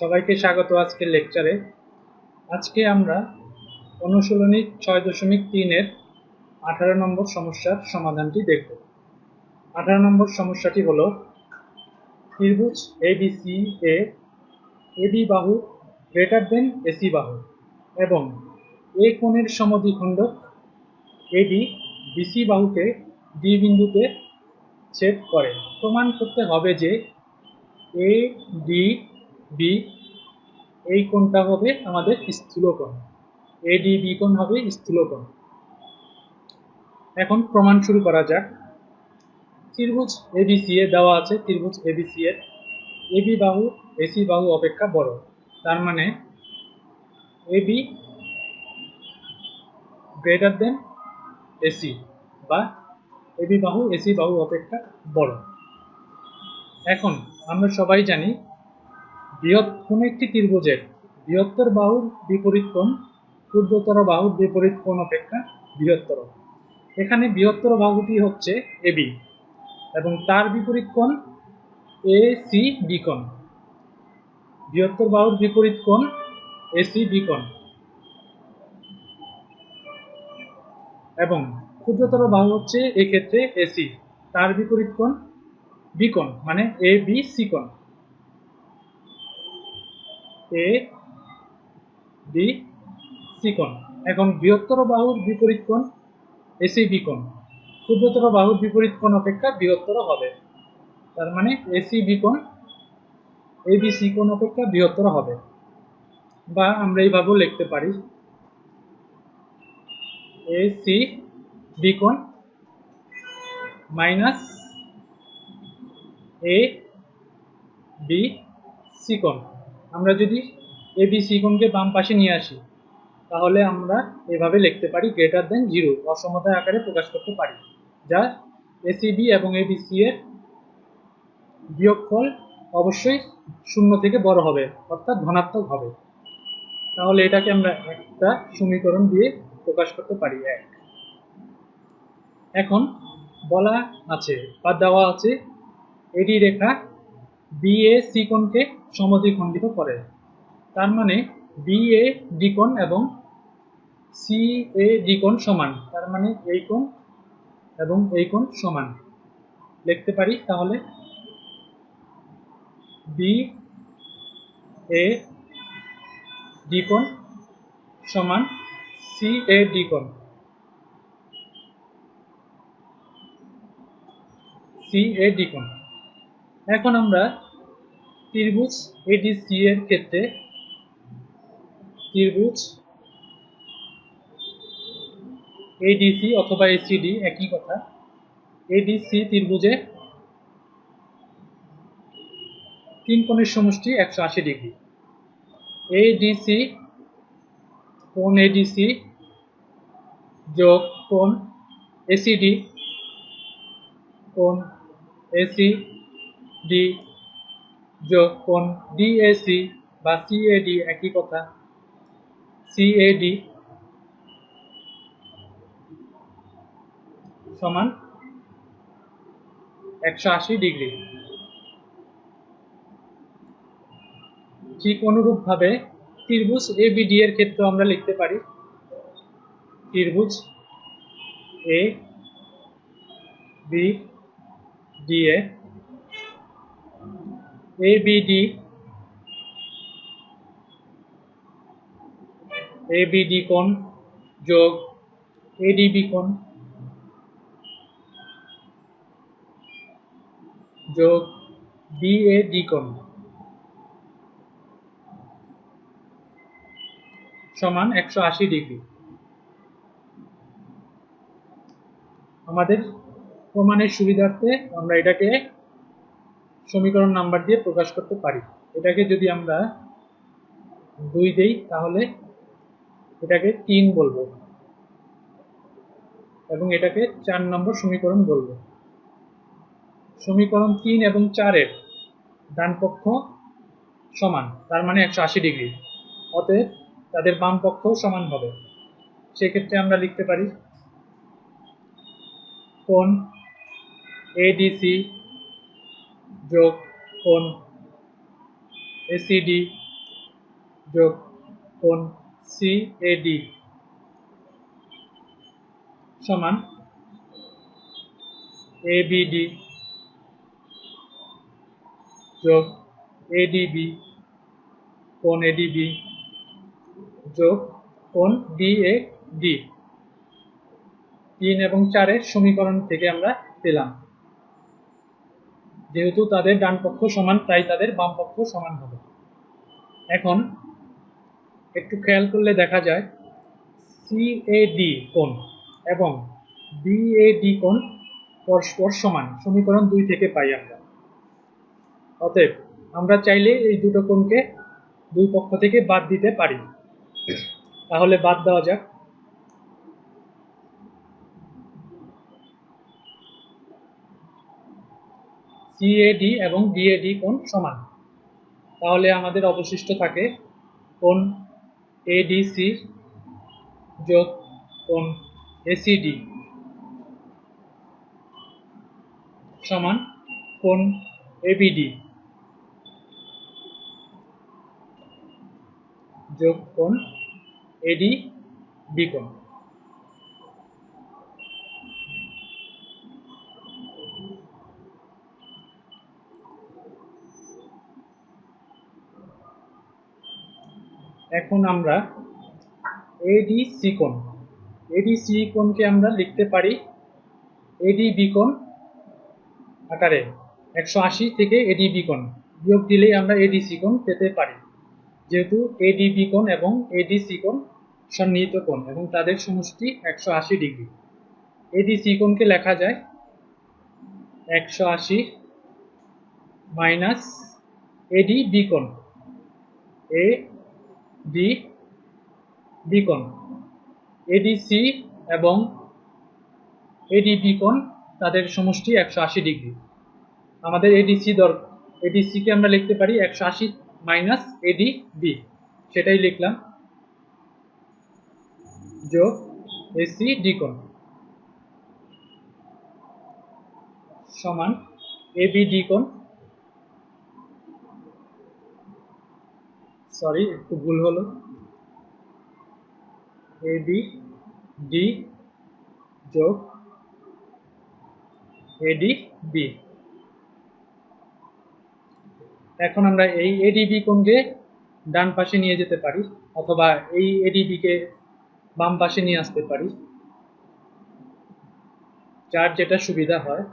সবাইকে স্বাগত আজকের লেকচারে। আজকে আমরা অনুশীলনী ছয় দশমিক তিনের আঠারো নম্বর সমস্যার সমাধানটি দেখব। আঠারো নম্বর সমস্যাটি হল, ত্রিভুজ এবিসি এ এবি বাহু গ্রেটার দেন এসি বাহু এবং এ কোণের সমদ্বিখণ্ডক এডি বিসি বাহুকে ডি বিন্দুতে ছেদ করে। প্রমাণ করতে হবে যে এ ডি বি এই কোণটা হবে আমাদের স্থূলকোণ। এ ডি বি কোণ হবে স্থূলকোণ। এখন প্রমাণ শুরু করা যাক। ত্রিভুজ এবিসি এ দেওয়া আছে, ত্রিভুজ এবিসি এর এবি বাহু এসি বাহু অপেক্ষা বড়। তার মানে এবি গ্রেটার দেন এসি বা এবি বাহু এসি বাহু অপেক্ষা বড়। এখন আমরা সবাই জানি বৃহৎ কোন একটি ত্রিভুজের, বৃহত্তর বাহুর বিপরীত কোণ ক্ষুদ্রতর বাহুর বিপরীত কোণ অপেক্ষা বৃহত্তর। এখানে বৃহত্তর বাহুটি হচ্ছে এবি এবং তার বিপরীত কোণ এ সি বি বৃহত্তর বাহুর বিপরীত কোণ এসি বি কোণ। এবং ক্ষুদ্রতর বাহু হচ্ছে এক্ষেত্রে এসি তার বিপরীত কোণ বি মানে এ বি সি কোণ। এ, বি, সি কোণ। এখন বৃহত্তর বাহুর বিপরীত কোণ এসি বি কোণ। ক্ষুদ্রতর বাহুর বিপরীত কোণ অপেক্ষা বৃহত্তর হবে। তার মানে এসি বি কোণ, এ, বি, সি কোণ অপেক্ষা বৃহত্তর হবে। বা আমরা এইভাবেও লিখতে পারি, এ, সি, বি কোণ মাইনাস এ, বি, সি কোণ। আমরা যদি এ বি সি কোণকে বাম পাশে নিয়ে আসি, তাহলে আমরা এভাবে লিখতে পারি গ্রেটার দেন জিরো অসমতায় আকারে প্রকাশ করতে পারি, যা এসিবি এবং এবিসি এর বিয়োগফল অবশ্যই শূন্য থেকে বড় হবে, অর্থাৎ ধনাত্মক হবে। তাহলে এটাকে আমরা একটা সমীকরণ দিয়ে প্রকাশ করতে পারি, এক। এখন বলা আছে বা দেওয়া আছে এডি রেখা বি এ সি কোণকে সমদ্বিখণ্ডিত করে। তার মানে বি এ দ্বিকোণ এবং সি এ দ্বিকোণ সমান। তার মানে এই কোণ এবং এই কোণ সমান। লিখতে পারি তাহলে বি এ দ্বিকোণ সমান সি এ দ্বিকোণ। সি এ দ্বিকোণ। এখন আমরা ত্রিভুজ এডিসি এর ক্ষেত্রে ত্রিভুজ এডিসি অথবা এসিডি একই কথা। এডিসি ত্রিভুজে তিন কোণের সমষ্টি একশো আশি ডিগ্রি। এডিসি কোণ এডিসি যোগ কোণ এসিডি কোণ এসি ডি যোগ কোণ ডিএসি বা সিএডি একই কথা। সিএডি সমান একশো আশি ডিগ্রি। ঠিক অনুরূপভাবে ত্রিভুজ এবিডি এর ক্ষেত্রে আমরা লিখতে পারি। ত্রিভুজ A B D A ABD ABD কোণ যোগ এডিবি কোণ যোগ বিএডি কোণ সমান একশো আশি ডিগ্রি। আমাদের প্রমাণের সুবিধার্থে আমরা এটাকে সমীকরণ নাম্বার দিয়ে প্রকাশ করতে পারি। এটাকে যদি আমরা দুই দেই, তাহলে এটাকে তিন বলব। এবং এটাকে চার নম্বর সমীকরণ বলব। সমীকরণ তিন এবং চারের ডান পক্ষ সমান, তার মানে একশো আশি ডিগ্রি। অতএব তাদের বাম পক্ষও সমান হবে। সেক্ষেত্রে আমরা লিখতে পারি কোণ এডিসি যোগ কোণ এসিডি যোগ কোণ সি এ ডি সমান এ বি ডি যোগ এডিবি কোণ এডিবি যোগ কোণ ডিএ ডি তিন এবং চারের সমীকরণ থেকে আমরা পেলাম। যেহেতু তাদের ডান পক্ষ সমান, তাই তাদের বাম পক্ষ সমান হবে। এখন একটু খেয়াল করলে দেখা যায় সিএডি কোণ এবং বিএডি কোণ পরস্পর সমান, সমীকরণ দুই থেকে পাই আমরা। অতএব আমরা চাইলে এই দুটো কোণকে দুই পক্ষ থেকে বাদ দিতে পারি। তাহলে বাদ দেওয়া যাক। সিএডি এবং বিএডি কোণ সমান। তাহলে আমাদের অবশিষ্ট থাকে কোণ এডিসি যোগ কোণ এসিডি সমান কোণ এবিডি যোগ কোণ এডি বিকোণ এখন আমরা এডি সিকোণ এডি সিকোণকে আমরা লিখতে পারি এডি বিকোণ আকারে একশো আশি থেকে এডি বিকোণ বিয়োগ দিলেই আমরা এডি সিকোণ পেতে পারি। যেহেতু এডি বিকোণ এবং এডি সিকোণ সন্নিহিত কোণ এবং তাদের সমষ্টি একশো আশি ডিগ্রি। এডি সিকোণকে লেখা যায় একশো আশি মাইনাস এডি বিকোণ এ ডি বিকোণ এডিসি এবং এডিবি কোণ তাদের সমষ্টি একশো আশি ডিগ্রি। আমাদের এডিসি দর এডিসিকে আমরা লিখতে পারি একশো আশি মাইনাস এডি বি সেটাই লিখলাম। যোগ এসি ডি কোণ সমান এবি ডি সরি একটু ভুল হলো। এ বি ডি যোগ এডি বি এখন আমরা এই এডিবি কোণকে ডান পাশে নিয়ে যেতে পারি, অথবা এই এডিবি কে বাম পাশে নিয়ে আসতে পারি। যার যেটা সুবিধা হয়,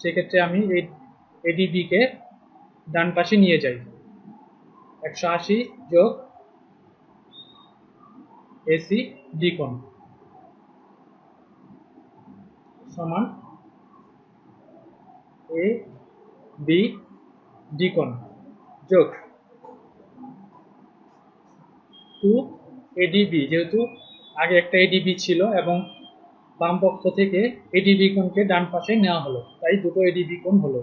সেক্ষেত্রে আমি এই এডিবি কে ডান পাশে নিয়ে যাই। একশো আশি যোগ এসি ডি কোণ সমান এ বি ডি কোণ যোগ টু এডিবি, যেহেতু আগে একটা এডিবি ছিল এবং বাম পক্ষ থেকে এডিবি কোণকে ডান পাশে নেওয়া হলো, তাই দুটো এডিবি কোণ হলো।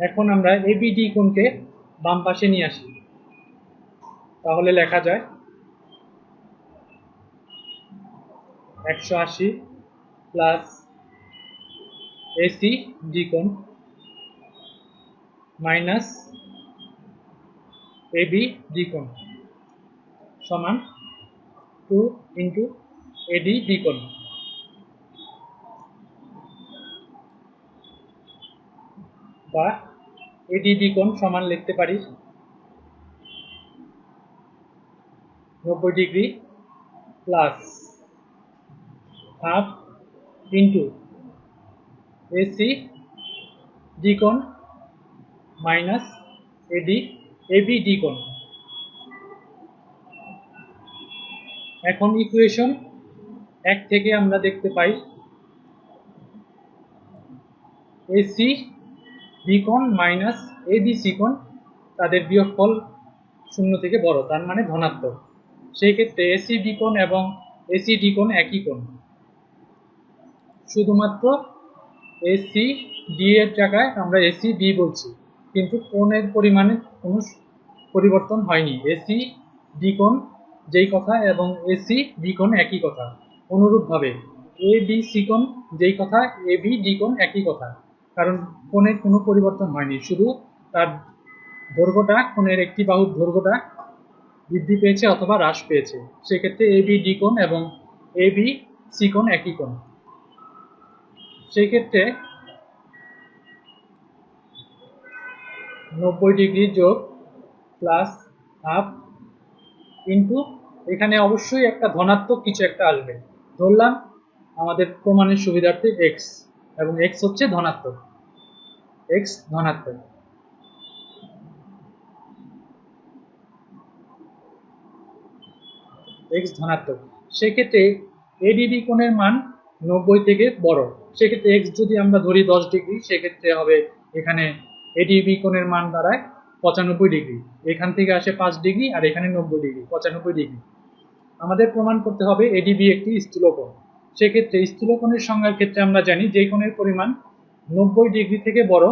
এখন আমরা এবিডি কোণকে বাম পাশে নিয়ে আসি। তাহলে লেখা যায় একশো আশি প্লাস এসি ডি কোণ মাইনাস এবি ডি কোণ সমান টু ইন্টু এডি ডি কোণ। বা এডিবি কোণ সমান লিখতে পারি নব্বই degree plus half into AC D minus AD AB D কোণ। এখন ইকুয়েশন এক থেকে আমরা দেখতে পাই এসি বিকোণ মাইনাস এ বি সিকোণ তাদের বিয়োগফল শূন্য থেকে বড়, তার মানে ধনাত্মক। সেই ক্ষেত্রে এসি বিকোণ এবং এসি ডি কোণ একই কোণ। শুধুমাত্র এসি ডি এর জায়গায় আমরা এসি বি বলছি, কিন্তু কোণের পরিমাণে কোনো পরিবর্তন হয়নি। এসি ডি কোণ যেই কথা এবং এসি বি কোণ একই কথা। অনুরূপভাবে এ বি সি কোণ যেই কথা এ বি ডি কোণ একই কথা। কারণ কোণের কোনো পরিবর্তন হয়নি। শুধু তার দৈর্ঘ্যটা কোণের একটি বাহুর দৈর্ঘ্যটা বৃদ্ধি পেয়েছে অথবা হ্রাস পেয়েছে। সেক্ষেত্রে এ বি ডি কোণ এবং এ বি সি কোণ একই কোণ। সেই ক্ষেত্রে নব্বই ডিগ্রি যোগ প্লাস হাফ ইন্টু এখানে অবশ্যই একটা ধনাত্মক কিছু একটা আসবে। ধরলাম, আমাদের প্রমাণের সুবিধার্থে এক্স এবং এক্স হচ্ছে ধনাত্মক। এক্স ধনাত্মক। এক্স ধনাত্মক। সেক্ষেত্রে এডিবি কোণের মান নব্বই থেকে বড়। সেক্ষেত্রে এক্স যদি আমরা ধরি দশ ডিগ্রি, সেক্ষেত্রে হবে এখানে এডিবি কোণের মান দাঁড়ায় পঁচানব্বই ডিগ্রি। এখান থেকে আসে পাঁচ ডিগ্রি আর এখানে নব্বই ডিগ্রি, পঁচানব্বই ডিগ্রি। আমাদের প্রমাণ করতে হবে এডিবি একটি স্থূলকোণ। সেক্ষেত্রে স্থূলকোণের সংজ্ঞার ক্ষেত্রে আমরা জানি যে কোণের পরিমাণ নব্বই ডিগ্রি থেকে বড়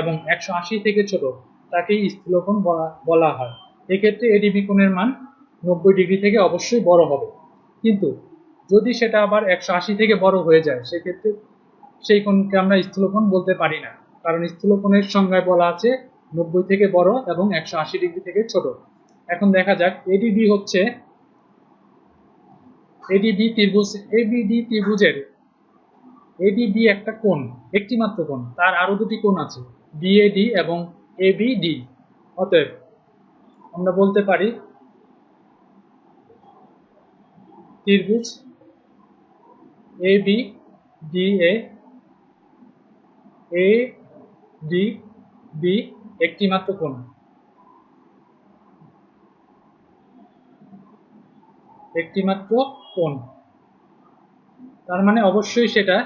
এবং একশো আশি থেকে ছোট, তাকেই স্থূলকোণ বলা বলা হয়। এক্ষেত্রে এডিবি কোণের মান নব্বই ডিগ্রি থেকে অবশ্যই বড় হবে। কিন্তু যদি সেটা আবার একশো আশি থেকে বড় হয়ে যায়, সেক্ষেত্রে সেই কোণকে আমরা স্থূলকোণ বলতে পারি না। কারণ স্থূলকোণের সংজ্ঞায় বলা আছে নব্বই থেকে বড় এবং একশো আশি ডিগ্রি থেকে ছোট। এখন দেখা যাক এডিবি হচ্ছে এডিবি ত্রিভুজ এবিডি ত্রিভুজের এডিবি একটা কোণ একটি মাত্র কোণ, তার আরও দুটি কোণ আছে বিএডি এবং এবিডি অতএব আমরা বলতে পারি ত্রিভুজ A B D A A D B একটি মাত্র কোণ। একটি মাত্র কোণ। তার মানে অবশ্যই সেটা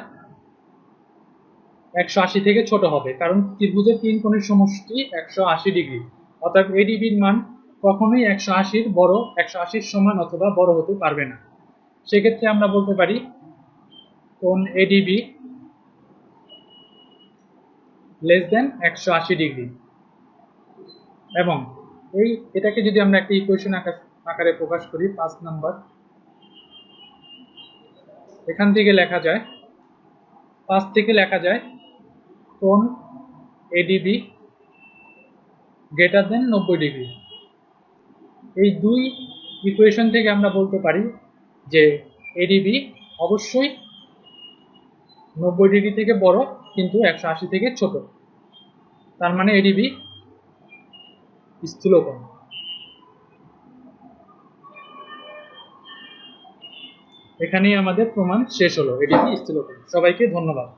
একশো আশি থেকে ছোট হবে, কারণ ত্রিভুজের তিন কোণের সমষ্টি একশো আশি ডিগ্রি। অর্থাৎ এডিবির মান কখনোই একশো আশির বড়, একশো আশির সমান অথবা বড় হতে পারবে না। সেক্ষেত্রে আমরা বলতে পারি কোণ এডিবি লেস দেন একশো আশি ডিগ্রি। এবং এই, এটাকে যদি আমরা একটা ইকুয়েশন আকারে প্রকাশ করি, পাঁচ নাম্বার, এখান থেকে লেখা যায়, পাঁচ থেকে লেখা যায় কোণ এডিবি গ্রেটার দেন নব্বই ডিগ্রি এই দুই ইকুয়েশন থেকে আমরা বলতে পারি যে এডিবি অবশ্যই নব্বই ডিগ্রি থেকে বড়, কিন্তু একশো আশি থেকে ছোট। তার মানে এডিবি স্থূলকোণ। এখানেই আমাদের প্রমাণ শেষ হলো। এডিবি স্থূলকোণ। সবাইকে ধন্যবাদ।